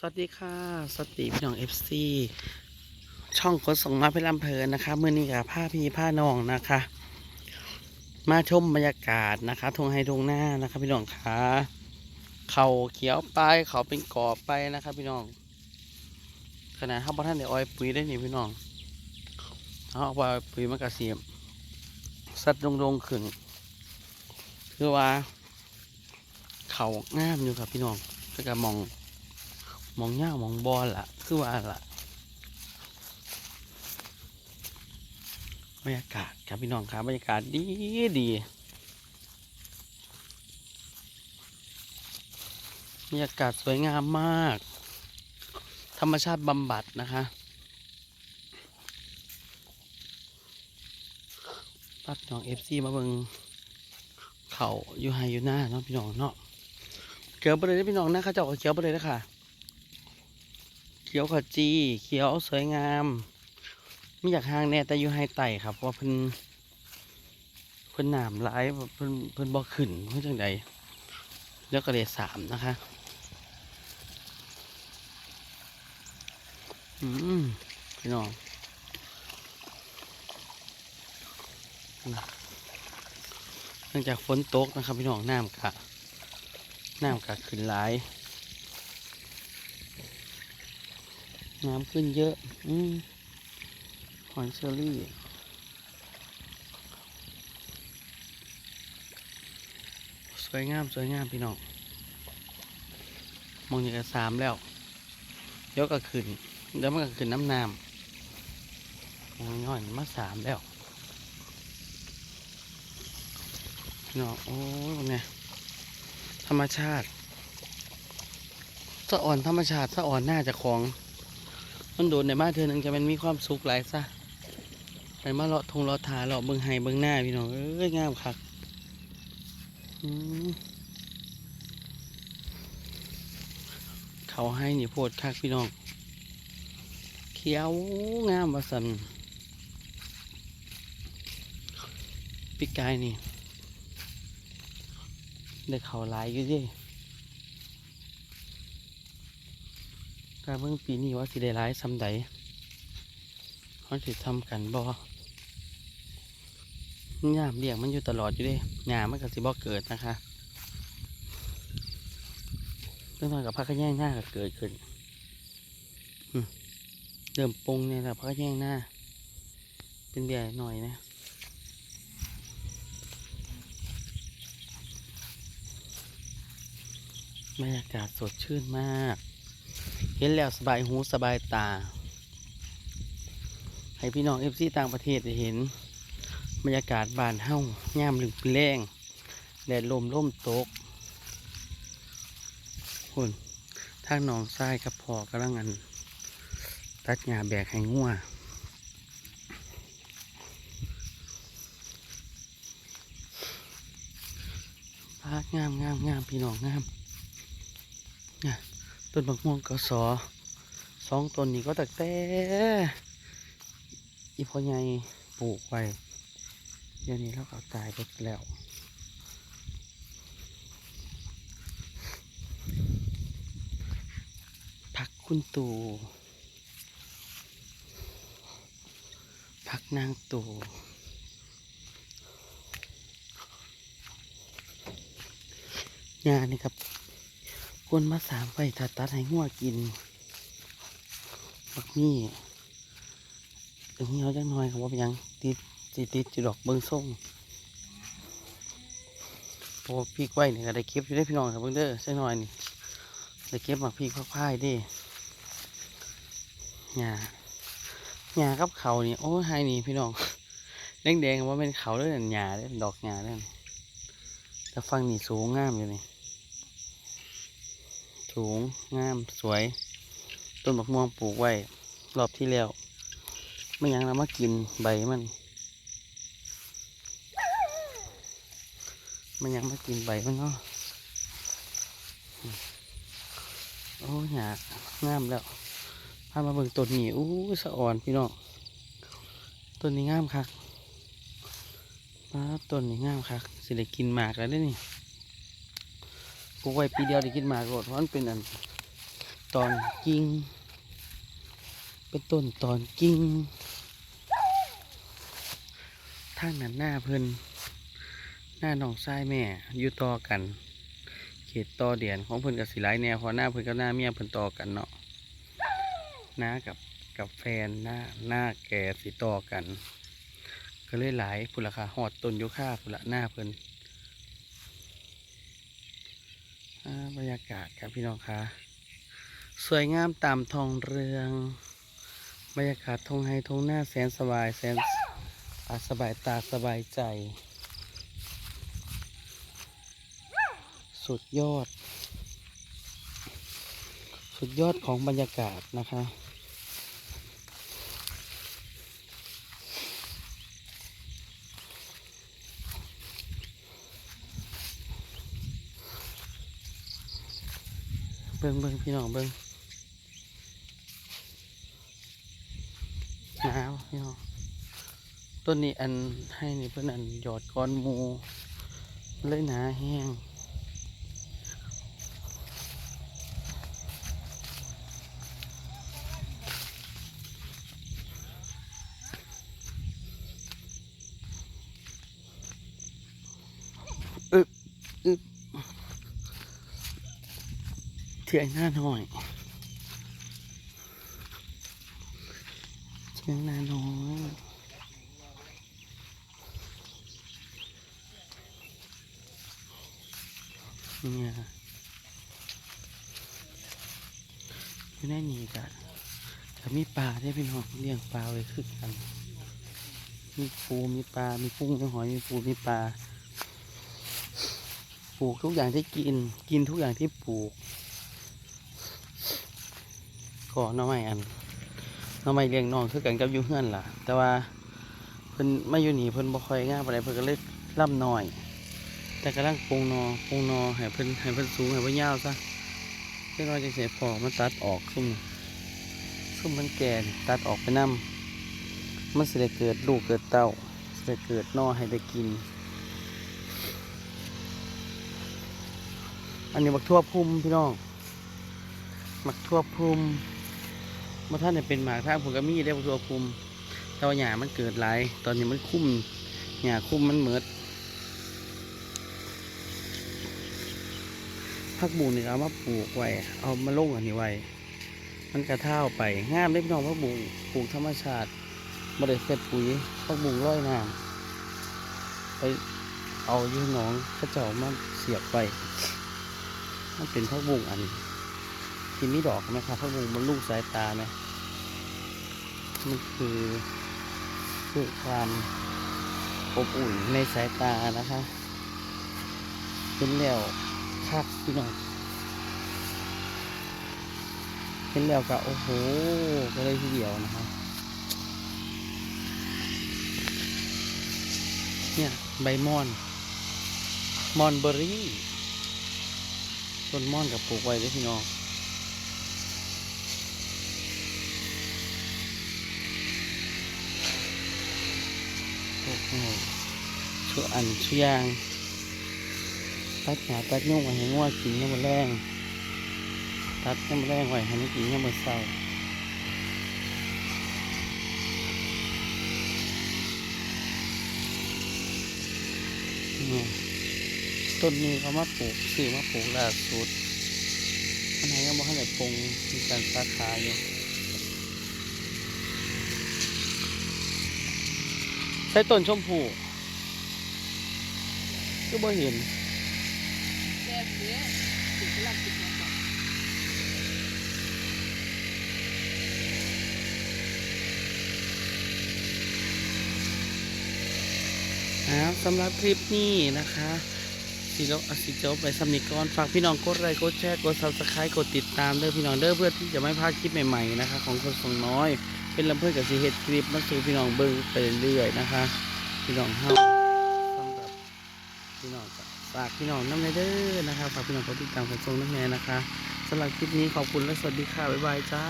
สวัสดีค่ะ สวัสดีพี่น้องเอฟซีช่องคนส่งมาเพลินเพลินนะคะเมื่อนี้กับผ้าพี่ผ้าน้องนะคะ มาชมบรรยากาศนะคะทงไฮทงหน้านะคะ พี่น้องคะเขาเขียวไปเขาเป็นกอบไปนะคะพี่น้องขณะข้าวท่านเดี๋ยวออยปุ๋ยได้นี่พี่น้องเอาเอาไปปุ๋ยมากระเสียมสัตว์ดงๆขึ้นคือว่า เขางามอยู่ครับพี่น้องก็จะมอง มองเงามองบอลล่ะคือว่าล่ะบรรยากาศครับพี่น้องครับบรรยากาศดีดีบรรยากาศสวยงามมาก ธรรมชาติบำบัดนะคะปัดน้องเอฟซีมาเบิงเขาอยู่ไฮอยู่หน้าเนาะพี่น้องเนาะเขียวไปเลยเด้อพี่น้องนะเขาเจะเขียวไปเลยนะค่ะ เขียวขจีเขียวสวยงามไมีอยากห่างแน่แต่อยู่ไฮไต่ครับเพราะเพิ่นเพิ่นหนามร้ายเพิ่นเพิ่นบ่ขึ้นเพิ่นจังใดแล้วก็เลยสามนะคะอืมพี่น้องเนื่องจากฝนตกนะครับพี่น้องน้ำกะน้ำกะขึ้นหลาย น้ำขึ้นเยอะ อืมหอยเชอรี่ สวยงาม สวยงาม พี่น้อง มองอย่างกับสามแล้วเดี๋ยวก็ขึ้นเดี๋ยวมันก็ขึ้นน้ำน้ำยังย่อยมาสามแล้วพี่น้องโอ้ยนไงธรรมชาติสะอ่อนธรรมชาติสะอ่อนหน้าจะของ มันโดนในมาเธอหนึ่งจะมันมีความสุขหลายซะไปมาเลาะทงเลาะทาเลาะเบิ่งไห้เบิ่งหน้าพี่น้องเอ้ยงามคักเขาให้นี่โพดคักพี่น้องเขียวงามว่าสันปีกายนี่ได้เขาหลายอยู่เดิ การเบิ่งปีนี้ว่าสิได้ร้ายซ้ำใดเขาสิทำกันบ่หญ้าเลี้ยงมันอยู่ตลอดอยู่ด้หญ้ามันก็สิบ่เกิดนะคะเรื่องมากับพักกระแย่งหน้าก็เกิดขึ้นเริ่มปรุงเนี่ยแหละพักกระแย่งหน้า เป็นเบียหน่อยนะบรรยากาศสดชื่นมาก เห็นแล้วสบายหูสบายตา ให้พี่น้องเอฟซีต่างประเทศได้เห็น บรรยากาศบานเฮ้าย่ามหลึงแรงแดดลมล่มตกคุณทางหนองทรายกับพอกำลังอัน ตัดหญ้าแบกให้งัวพากงามงามงามพี่น้องงามน่ะ ต้นบักม่วงกสอสองต้นนี้ก็ตักแต่อีพ่อใหญ่ปลูกไว้เดี๋ยวนี้เราก็ตายไปแล้วผักคุณตูผักนางตูงานนี่ครับ คนมาสามไปตัดตัดให้งัวกินบักนี่ตรงนี้เขาจังน้อยครับว่าเป็นยังติดติดติดจุดดอกเบิ้งส่งโอ้พี่กล้วยเนี่ก็ได้เก็บอยู่ได้พี่น้องครับเบิ้งเด้อจังน้อยนี่ได้เก็บหมักพี่ข้าวพายดิหญ้าหญ้ากับเขานี่โอ้ไฮนี่พี่น้องแดงๆว่าเป็นเขาเด้อหญ้าเด้อดอกหญ้าเด้อแต่ฟังนี่สูงงามอยู่นี่ สูง งาม สวย ต้นบักม่วงปลูกไว้ รอบที่แล้ว ไม่ยังเรามากินใบมันไม่ยังมากินใบมันเนาะโอ้หยากงามแล้วพามาเบิ่งต้นนี้อู้สะอ่อนพี่น้องต้นนี้งามคักมาต้นนี้งามคักสิได้กินหมากแล้วเนี่ ลูกไว้ปีเดียวได้กินหมากโลดเพราะมันเป็นอันตอนกิ่งเป็นต้นตอนกิ่งทางนั้นหน้าเพิ่นหน้าหนองชายแม่อยู่ต่อกัน เขตต่อเดียนของเพิ่นกับสิหลแนวพราะหน้าเพิ่นกับหน้าเมียเพิ่นต่อกันเนาะหน้ากับกับแฟนหน้าหน้าแก่สิต่อกัน ก็เลยหลายพุ่นราคาหอดต้นยุค่าพุ่นละหน้าเพิ่นอ่า บรรยากาศครับพี่น้องคะสวยงามตามทองเรือง บรรยากาศทงไฮทงหน้าแสนสบายแสนอาสบายตาสบายใจ สุดยอด สุดยอดของบรรยากาศนะคะ เบิ้งเบิ้งพี่น้องเบิ้งหนาวพี่น้องต้นนี้อันให้นี่เพิ่นอันหยอดก้อนมูเลยหนาแห้งอึบอึบ เทียงหน้าหน่อยเทียงหน้าน้อยเนี่ยอยู่ในนี้กะก็มีปลาได้พี่น้องเลี้ยงปลาไว้คือกันมีปูมีปลา มีกุ้งมีหอย มีปู มีปลา ปลูกทุกอย่างที่กิน กินทุกอย่างที่ปลูก ก็หน้อไม้อันน้อไม้เลี้ยงน้องคือกันกับอยู่เฮือนล่ะ แต่ว่าเพิ่นไมาอยู่หนีเพิ่นบ่ค่อยง่ามปานใดเพิ่นก็เลยล่ำหน้อย แต่กำลังปรุงนอปรุงนอให้เพิ่นให้เพิ่นสูงให้เพิ่นยาวซะเพื่อว่าจะเสียพอมันตัดออกซุ่มซุ่มมันแก่ตัดออกไปนํมันสิได้เกิดลูกเกิดเต้าสิได้เกิดนอให้ได้กิน อันนี้บักทั่วพุ่มพี่น้องบักทั่วพุ่ม เมื่อท่านเป็นหมากท่าผมก็มีได้บักทั่วพุ่มแต่ว่าหญ้ามันเกิดหลาย ตอนนี้มันคุ้มหญ้าคุ้มมันเหมือดพักบุงนี่เอามาปลูกไว้เอามาลงอันนี้ไว้ มันกระเท่าไปงามได้พี่น้องพักบุงปลูกธรรมชาติบ่ได้เสร็จปุ๋ยพักบุงร้อยน้ำไปเอายื่นหนองข้าเจ้ามาเสียบไปมันเป็นพักบุงอันนี้ ที่มีดอกไหมครับพักบุ้งมันลูกสายตาไหมมันคือคือความอบอุ่นในสายตานะคะเป็นแล้วคักพี่น้องเป็นแล้วก็โอ้โหก็เลยทีเดียวนะครับเนี่ยใบมอน มอนเบอรี่ต้นม่อนกับปลูกไว้เลยพี่น้องปลูกไว้ ชั่วอันชั่วยางตัดหาตัดยุ่งไว้ให้งัวกินน้ำมันแรงตัดน้ำมันแรงไว้ให้มันกินน้ำมันเศร้าต้นนี้เขามาปลูกซื้อมาปลูกล่าสุดมันให้ยังบ่ทันได้ปงมีการสาขาอยู่ใช้ต้นชมพู ก็บ่เห็นแก้เสียติดลับติดลับครับสำหรับคลิปนี้นะคะสิเราสิเจ้าไปสำนิกรฝากพี่น้องกดไลค์กดแชร์กดซับสไครต์กดติดตามเด้อพี่น้องเด้อเพื่อที่จะไม่พลาดคลิปใหม่ๆนะคะ ของคนส่งน้อย เป็นลำเพื่อนกับสีเฮ็ดคลิปมาสู่พี่น้องเบิ่งไปเรื่อยๆนะคะ พี่น้องเฮา พี่น้องฝากพี่น้องน้ำในเด้อนะคะฝากพี่น้องกดติดตามคนส่งน้ำแน่นะคะสำหรับคลิปนี้ขอบคุณและสวัสดีค่ะบ๊ายบายจ้า